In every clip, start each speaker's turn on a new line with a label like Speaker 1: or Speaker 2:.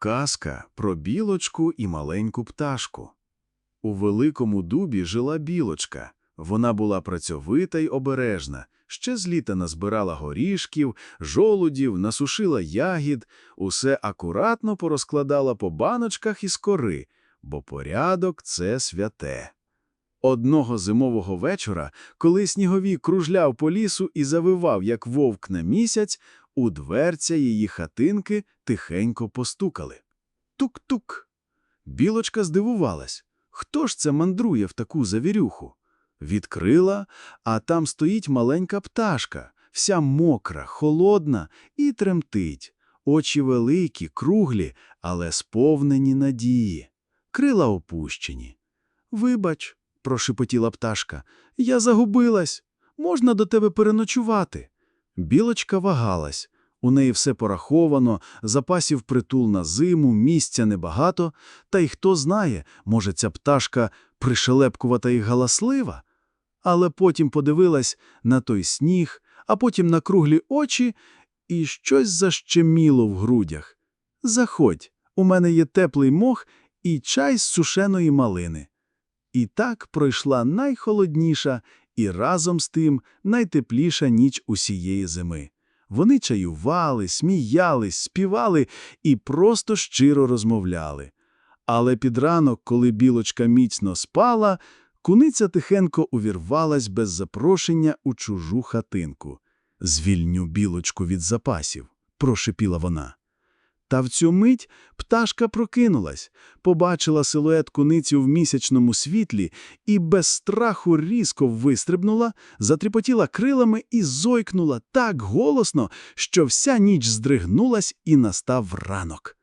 Speaker 1: Казка про білочку і маленьку пташку. У великому дубі жила білочка. Вона була працьовита й обережна, ще з літа назбирала горішків, жолудів, насушила ягід, усе акуратно порозкладала по баночках із кори, бо порядок – це святе. Одного зимового вечора, коли сніговій кружляв по лісу і завивав, як вовк на місяць, у дверця її хатинки тихенько постукали. Тук-тук. Білочка здивувалась. Хто ж це мандрує в таку завірюху? Відкрила, а там стоїть маленька пташка, вся мокра, холодна і тремтить. Очі великі, круглі, але сповнені надії. Крила опущені. Вибач, прошепотіла пташка, я загубилась. Можна до тебе переночувати? Білочка вагалась. У неї все пораховано, запасів притул на зиму, місця небагато, та й хто знає, може, ця пташка пришелепкувата і галаслива? Але потім подивилась на той сніг, а потім на круглі очі, і щось защеміло в грудях. Заходь, у мене є теплий мох і чай з сушеної малини. І так пройшла найхолодніша і разом з тим найтепліша ніч усієї зими. Вони чаювали, сміялись, співали і просто щиро розмовляли. Але під ранок, коли білочка міцно спала, куниця тихенько увірвалась без запрошення у чужу хатинку. «Звільню білочку від запасів», – прошепіла вона. Та в цю мить пташка прокинулась, побачила силует куниці в місячному світлі і без страху різко вистрибнула, затріпотіла крилами і зойкнула так голосно, що вся ніч здригнулась і настав ранок.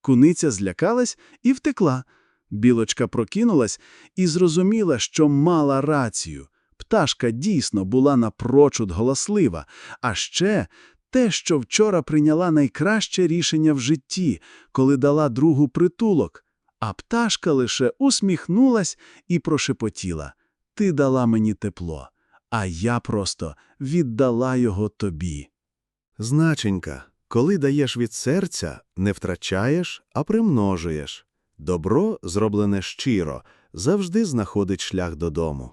Speaker 1: Куниця злякалась і втекла. Білочка прокинулась і зрозуміла, що мала рацію. Пташка дійсно була напрочуд голослива, а ще те, що вчора прийняла найкраще рішення в житті, коли дала другу притулок. А пташка лише усміхнулась і прошепотіла «Ти дала мені тепло, а я просто віддала його тобі».
Speaker 2: Значенька, коли даєш від серця, не втрачаєш, а примножуєш. Добро, зроблене щиро, завжди знаходить шлях додому.